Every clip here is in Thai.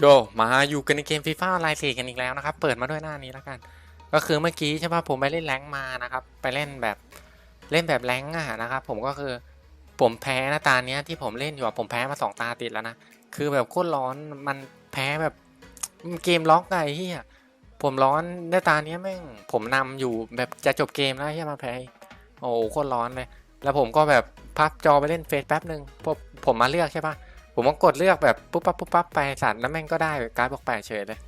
โยมาอยู่กันในเกมฟีฟ่าไลน์สี่กันอีกแล้วนะครับ เปิดมาด้วยหน้านี้แล้วกัน ก็คือเมื่อกี้ใช่ป่ะผมไปเล่นแรงมานะครับ ไปเล่นแบบเล่นแบบแรงอะนะครับ ผมก็คือผมแพ้นะตาเนี้ยที่ผมเล่นอยู่อะผมแพ้มาสองตาติดแล้วนะคือแบบโคตรร้อนมันแพ้แบบเกมล็อกไงที่อผมร้อนในตาเนี้ยแม่งผมนำอยู่แบบจะจบเกมแล้วที่มาแพ้โอ้โหโคตรร้อนเลย แล้วผมก็แบบพับจอไปเล่นเฟซแป๊บหนึ่งพอผมมาเลือกใช่ป่ะ ผมก็กดเลือกแบบปุ๊บปั๊บปุ๊บปั๊บไปสัตว์แล้วแม่งก็ได้การ์ดบอกแปดเฉยเลย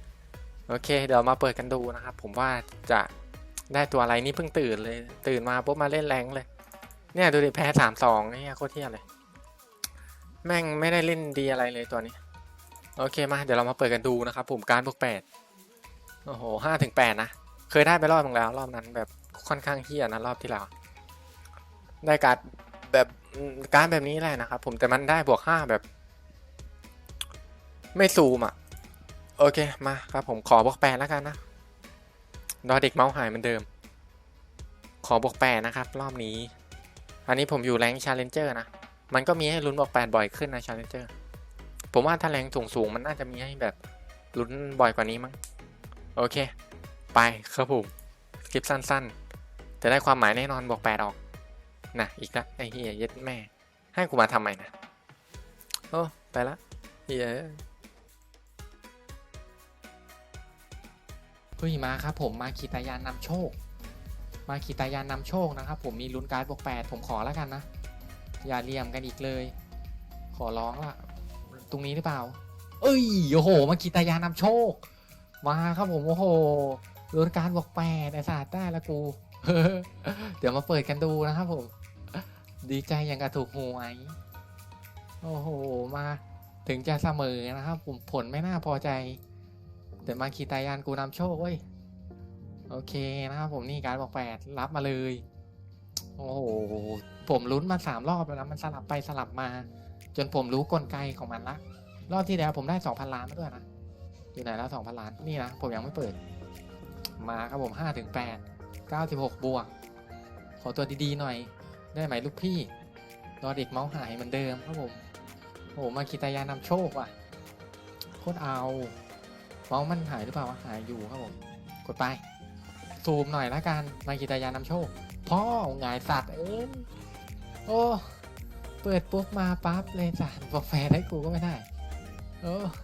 โอเค เดี๋ยวมาเปิดกันดูนะครับ ผมว่าจะได้ตัวอะไรนี่เพิ่งตื่นเลย ตื่นมาปุ๊บมาเล่นแรงเลย เนี่ยดูดิแพ้สามสองเนี่ยโคตรเที่ยเลย แม่งไม่ได้เล่นดีอะไรเลยตัวนี้ โอเคมา เดี๋ยวเรามาเปิดกันดูนะครับ ผมการดบวกแปดโอ้โหห้าถึงแปดนะ เคยได้ไปรอบนึงแล้ว รอบนั้นแบบค่อนข้างเที่ยนะรอบที่แล้วได้การ์ดแบบการ์ดแบบนี้แหละนะครับผมแต่มันได้บวกห้าแบบ ไม่ซูมอะ โอเค มาครับผมขอบวกแปดแล้วกันนะดอเด็กเมาส์หายเหมือนเดิม ขอบวกแปดนะครับ รอบนี้ อันนี้ผมอยู่แรงชาเลนเจอร์นะ มันก็มีให้ลุ้นบวกแปดบ่อยขึ้นนะชาเลนเจอร์ผมว่าถ้าแรงสูงสูงมันน่าจะมีให้แบบลุ้นบ่อยกว่านี้มั้ง โอเค ไปครับผมคลิปสั้นๆแต่ได้ความหมายแน่นอนบวกแปดออกนะอีกละไอ้เฮียเย็ดแม่ ให้กูมาทำไมนะ โอ้ ไปละเฮีย เฮ้ยมาครับผมมาขีตายานนำโชค มาขีตายานนำโชคนะครับผมมีลุ้นการ์ดบวกแปดผมขอแล้วกันนะ อย่าเลี่ยมกันอีกเลย ขอร้องละตรงนี้หรือเปล่า เอ้ยโอ้โห มาขีตายานนำโชค มาครับผมโอ้โหลุ้นการ์ดบวกแปดไอ้สัตว์ได้ละกูเดี๋ยวมาเปิดกันดูนะครับผม ดีใจอย่างกับถูกหวยโอ้โห มาถึงจะเสมอนะครับผมผลไม่น่าพอใจ แต่มาขีตายานกูนำโชคเว้ย โอเคนะครับผมนี่การบอกแปดรับมาเลย โอ้โห ผมลุ้นมาสามรอบแล้วนะมันสลับไปสลับมา จนผมรู้กลไกของมันละ รอบที่แล้วผมได้สองพันล้านมาด้วยนะ อยู่ไหนแล้วสองพันล้าน นี่นะ ผมยังไม่เปิด มาครับผมห้าถึงแปดเก้าสิบหกบวก ขอตัวดีๆหน่อย ได้ไหมลูกพี่รอเด็กเมาส์หายเหมือนเดิมครับผม โอ้โหมาขีตายานนำโชคว่ะ โคตรเอา เมาส์มันหายหรือเปล่าวะหายอยู่ครับผม กดไป ซูมหน่อยละกันมากีตายานำโชค พ่อหงายสัตว์เอ้ยโอ้เปิดปุ๊บมาปั๊บเลยสัตว์บอกแฟได้กูก็ไม่ได้ โอ้